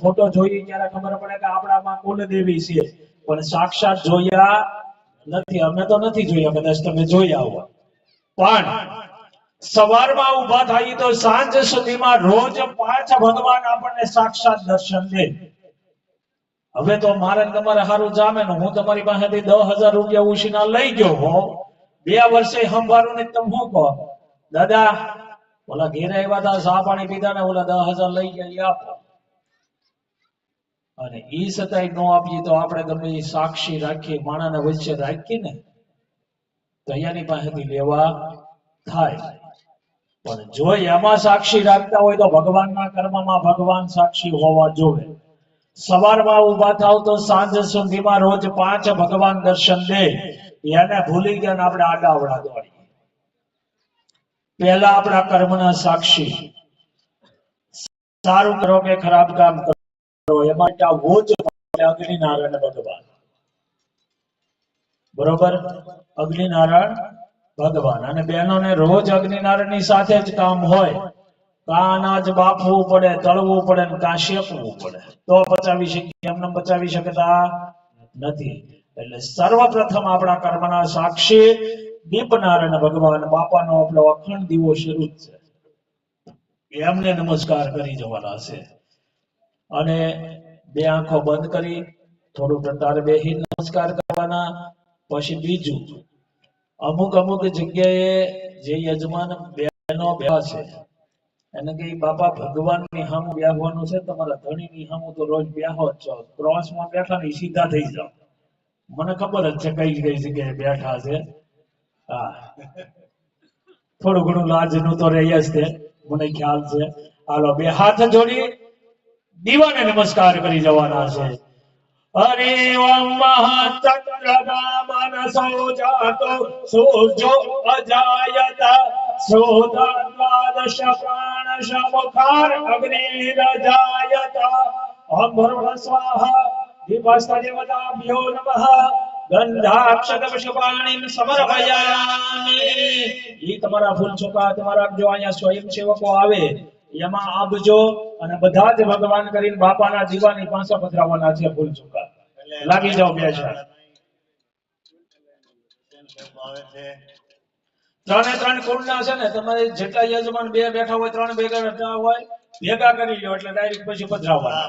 Photo જોઈએ ત્યારે ખબર પડે કે આપણામાં કુલદેવી છે. પણ સાક્ષાત જોયા નથી. અમે તો નથી જોયા કદાચ તમે જોયા હોય. પણ સવારમાં ઊભા થઈ તો સાંજ સુધીમાં રોજ પાંચ ભગવાન આપણને સાક્ષાત દર્શન દે. હવે તો મારે તમારે સારું જામે ને હું તમારી પાસેથી દસ હજાર રૂપિયા ઉછીના લઈ ગયો હો. બે વર્ષે સંભાળું ને તમે શું કહો? દાદા, ઓલા ઘેરે આવ્યા હતા, ચા પાણી પીધા ને ઓલા દસ હજાર લઈ ગયા આપો અને એ છતાંય ન આપીએ તો આપણે ગમે સાક્ષી રાખીએ, માણાને વચ્ચે રાખીએ ને, તો પાસેથી લેવા થાય. પણ જો એમાં સાક્ષી રાખતા હોય તો ભગવાનના કર્મમાં ભગવાન સાક્ષી હોવા જોવે. સવારમાં ઊભા થાવ તો સાંજ સુધીમાં રોજ પાંચ ભગવાન દર્શન દે. એને ભૂલી ગયા આપણે આડાવડા દોડીએ. પહેલા આપણા કર્મના સાક્ષી. સારું કરો કે ખરાબ કામ કરો. એમાં ત્યાં જ અગ્નિ નારાયણ ભગવાન. બરોબર? અગ્નિનારાયણ, ભગવાન. અને બહેનોને રોજ અગ્નિનારાયણની સાથે જ કામ હોય. કા અનાજ બાફવું પડે, તળવું પડે ને કા શેકવું પડે. તો પચાવી શકીએ, એમને પચાવી શકતા નથી. એટલે સર્વપ્રથમ આપણા કર્મના સાક્ષી દીપનારાયણ ભગવાન. બાપાનો આપણો અખંડ દીવો શરૂ છે. એમને નમસ્કાર કરી જવાના છે. અને બે આંખો બંધ કરી થોડું પ્રતાર બેહી નમસ્કાર કરવાના, પછી બીજું, અમુક અમુક જગ્યાએ જે યજમાન બહેનો બેવા છે, એને કે બાપા ભગવાનની સામુ બેહવાનું છે, તમારા ધણીની હામુ તો રોજ બેહો જ છો ક્રોસમાં બેઠા ને સીધા થઈ જાઓ. મને ખબર જ છે કઈ કઈ જગ્યાએ બેઠા છે. હા. થોડું ઘણું લાજનું તો રહી જ છે, મને ખ્યાલ છે. હાલો, બે હાથ જોડી. દીવાને નમસ્કાર કરી જવાના છે. હરે તમારા ફૂલ છોકા તમારા જો અહીંયા સ્વયંસેવકો આવે એમાં આપજો અને બધા જ ભગવાન કરીને બાપાના દીવાની પાસે પધરાવવાના છે ભૂલ ચોખા લાગી જાઓ બે છે ત્રણે ત્રણ કુળના છે ને, તમારે જેટલા યજમાન બે બેઠા હોય, ત્રણ ભેગા બેઠા હોય, ભેગા કરી લો એટલે ડાયરેક્ટ પછી પધરાવવાના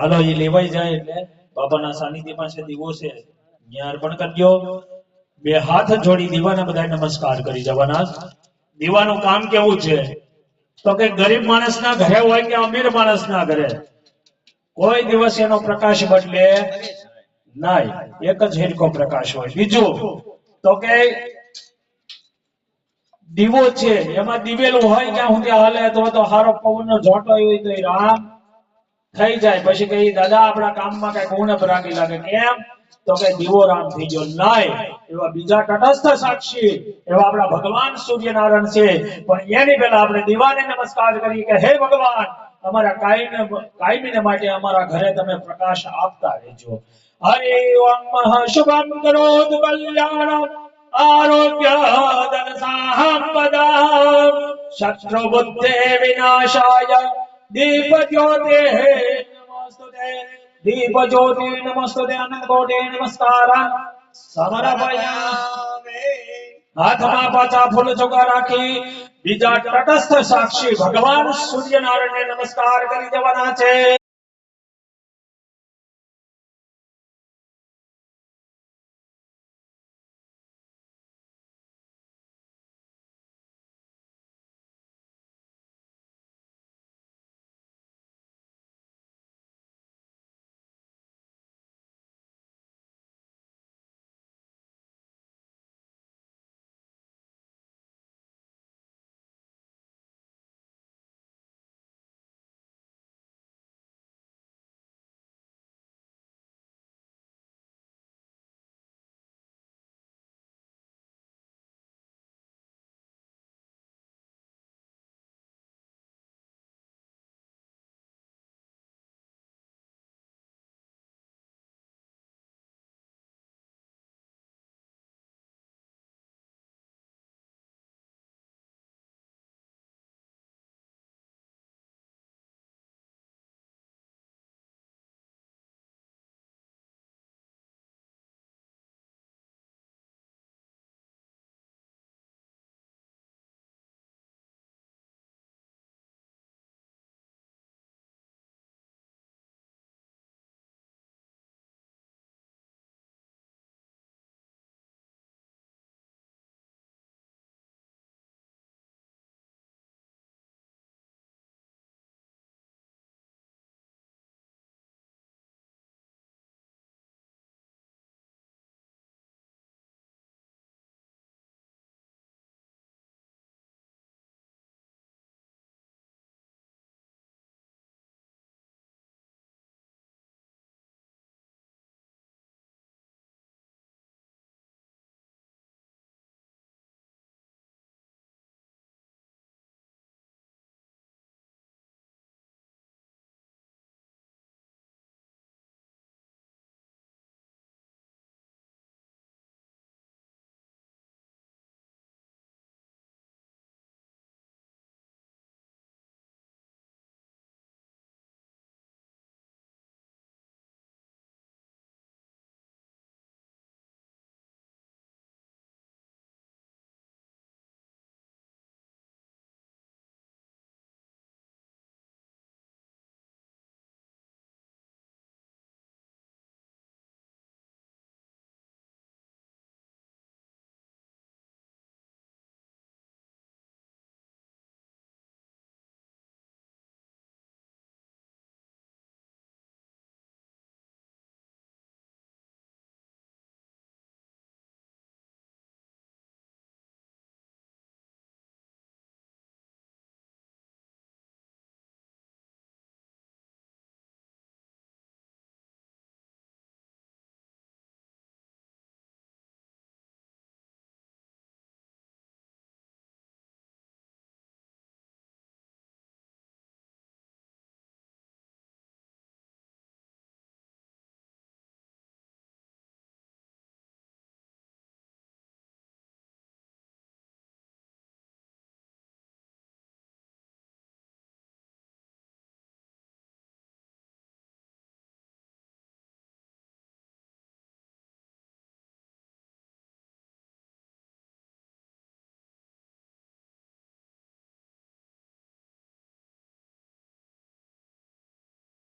હાલો એ લેવાઈ જાય એટલે બાબાના સાનિધ્ય પાસે દીવો છે. ત્યાં અર્પણ કરજો. બે હાથ જોડી દીવાના બધા નમસ્કાર કરી જવાના. દીવાનું કામ કેવું છે? તો કે ગરીબ માણસના ઘરે હોય કે અમીર માણસના ઘરે? કોઈ દિવસ એનો પ્રકાશ બદલે નહીં. એક જ હિરકો પ્રકાશ હોય. બીજું, તો કે દીવો છે. એમાં દિવેલું હોય ત્યાં સુધી હાલે તો હારો પવનનો ઝોટો હોય તો રામ થઈ જાય. પછી કઈ દાદા, આપણા કામમાં કઈ ઉણપ ભરાગી લાગે. કેમ? તો કે દીવો રામ થઈ ગયો. નાય એવા બીજા તટસ્થ સાક્ષી, એવા આપણા ભગવાન સૂર્યનારાયણ છે. પણ એની પહેલા આપણે દીવાને નમસ્કાર કરીએ કે, હે ભગવાન, અમારા કાયમ, કાયમીને માટે અમારા ઘરે તમે પ્રકાશ આપતા રહેજો. હરે ઓમ શુભમ કરોતુ કલ્યાણ આરોગ્ય ધન સાહંપદા શત્રુ બુદ્ધે વિનાશાય દીપ જ્યોતે નમસ્તુતે દીપ જ્યોતિ નમસ્તુતે અનંત કોટે નમસ્કાર સમર્પયામિ હાથમાં પાછા ફૂલ ચોખા રાખી બીજા તટસ્થ સાક્ષી ભગવાન સૂર્યનારાયણને નમસ્કાર કરી દેવાના છે